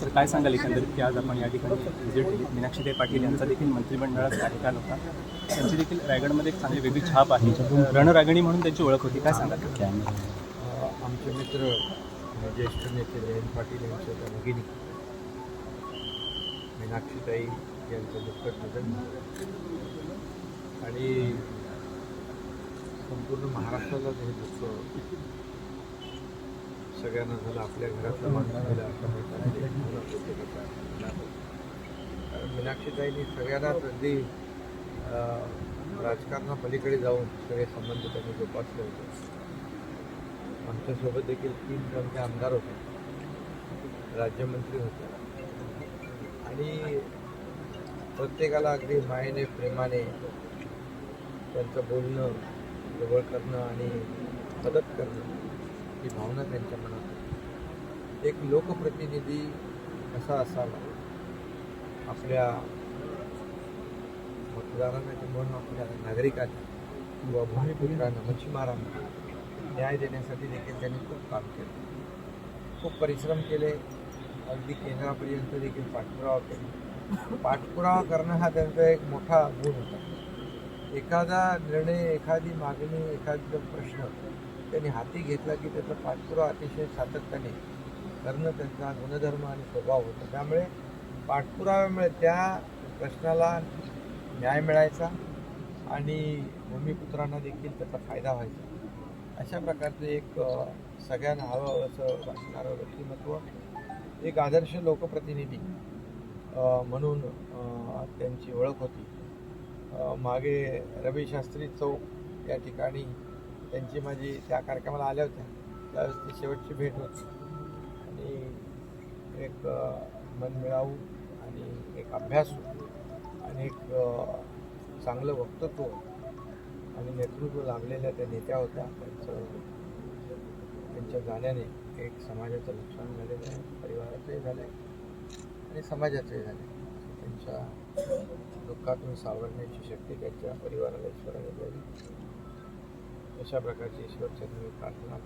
Sir काय सांगाल एकंदरीत की आज आपण या ठिकाणी व्हिजिट दिली मीनाक्षीताई पाटील यांचा देखील मंत्रिमंडळात कार्यकाल होता. त्यांची देखील रायगडमध्ये एक चांगली वेगळी छाप आहे. रणरागणी म्हणून त्यांची ओळख होती. काय सांगाल? आमचे मित्र ज्येष्ठ नेते जयंत पाटील यांच्या त्या भगिनी मीनाक्षीताई यांचं दुःखद निधन आणि संपूर्ण महाराष्ट्राला हे दुःख सगळ्यांना झालं आपल्या घरातलं माणूस झालं अशा प्रकारे कारण मीनाक्षीताईंनी सगळ्यांनाच अगदी राजकारणापलीकडे जाऊन सगळे संबंध त्यांनी जोपासले होते. आमच्यासोबत देखील तीन टर्मचे आमदार होते. राज्यमंत्री होते. आणि प्रत्येकाला अगदी मायेने प्रेमाने त्यांचं बोलणं जवळ करणं आणि मदत करणं ही भावना त्यांच्या मनात एक लोकप्रतिनिधी कसा असावा? आपल्या मतदारांना किंवा आपल्या नागरिकांना किंवा भूमिपुत्रांना मच्छीमारांना न्याय देण्यासाठी देखील त्यांनी खूप काम केलं. खूप परिश्रम केले. अगदी केंद्रापर्यंत देखील पाठपुरावा केला. पाठपुरावा करणं हा त्यांचा एक मोठा गुण होता. एखादा निर्णय एखादी मागणी एखादा प्रश्न त्यांनी हाती घेतला की त्याचा पाठपुरावा अतिशय सातत्याने करणं त्यांचा गुणधर्म आणि स्वभाव होता. त्यामुळे पाठपुराव्यामुळे त्या प्रश्नाला न्याय मिळायचा आणि भूमिपुत्रांना देखील त्याचा फायदा व्हायचा. अशा प्रकारचं एक सगळ्यांना हवं असं वाटणारं व्यक्तिमत्व एक आदर्श लोकप्रतिनिधी म्हणून त्यांची ओळख होती. मागे रवी शास्त्री चौक या ठिकाणी त्यांची माझी त्या कार्यक्रमाला आल्या होत्या. त्यावेळेस ती शेवटची भेट होती. आणि एक मन मनमिळावू आणि एक अभ्यास आणि एक चांगलं वक्तृत्व आणि नेतृत्व लाभलेल्या त्या नेत्या होत्या. त्यांचं त्यांच्या जाण्याने एक समाजाचं नुकसान झालेलं आहे परिवाराचंही झालं आहे आणि समाजाचंही झालं आहे त्यांच्या दुःखातून सावरण्याची शक्ती त्यांच्या परिवाराला ईश्वराने द्यावी. अशा प्रकारची ईश्वरचरणी प्रार्थना